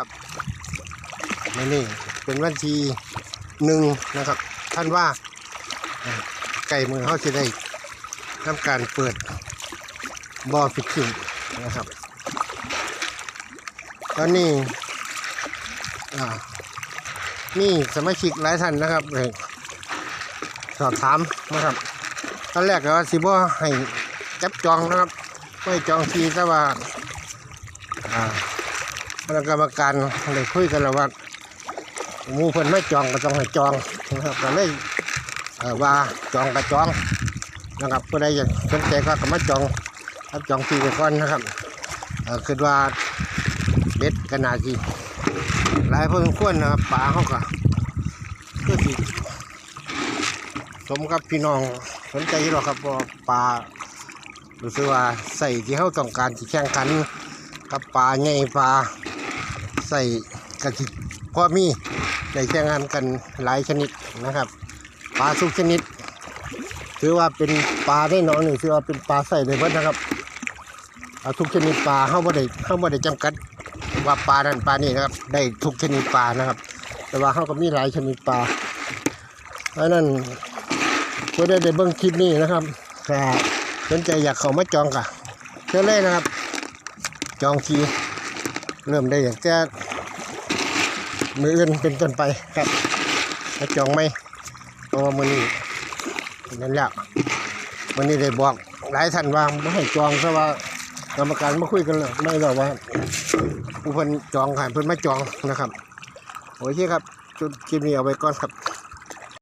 ครับนี่นี่เป็นวันที่หนึ่งนะครับ ท่านว่าไก่มือเขาจะได้ทำการเปิดบ่อฟิชชิ่งนะครับ ตอนนี้อ่นี่สมาชิกหลายท่านนะครับเลยสอบถามนะครับตอนแรกก็ว่าสิบ่ให้จับจองนะครับไม่จองทีแต่ว่าอ่า คณะกรรมการเลยคุยกันแล้วว่ามูเพิ่นไม่จองก็ต้องให้จองนะครับก็เลยว่าจองก็จองนะครับผู้ใดอยากสนใจก็ก็มาจองรับจองทีก่อนนะครับเอ่อว่าเบ็ดขนาดที่หลายพอสมควรนะครับปลาเขาก็ก็สิสมกับพี่น้องสนใจหรอกครับว่าปลารู้สึกว่าใส่ที่เขาต้องการที่แข่งขันกับปลาใหญ่ปลา ใส่กะทิพอมีได้แข่งขันกันหลายชนิดนะครับ ปลาทุกชนิด ถือว่าเป็นปลาได้น้อยหนึ่งถือว่าเป็นปลาใส่ในเบิดนนะครับเอาทุกชนิดปลาเข้าม่ได้เข้าม่ได้จำกัดว่าปลานั้นปลานี้นะครับ ได้ทุกชนิดปลานะครับ แต่ว่าเขาก็มีหลายชนิดปลาเพราะนั้นก็ได้ได้เบิ่งคลิปนี้นะครับถ้าสนใจอยากเข้ามาจองกะเชิญเลยนะครับ จองทีเริ่มได้อย่างแค่ มืออื่นเป็นต้นไปครับมาจองไหมเพราะว่ามือนี้นั่นแหละวันนี้ได้บอกหลายท่านว่าไม่ให้จองเพราะว่ากรรมการมาคุยกันเลยไม่หรอกว่าผู้เพิ่นจองค่ะเพิ่นมาจองนะครับโอเคครับจุดคลิปนี้เอาไว้ก่อนครับ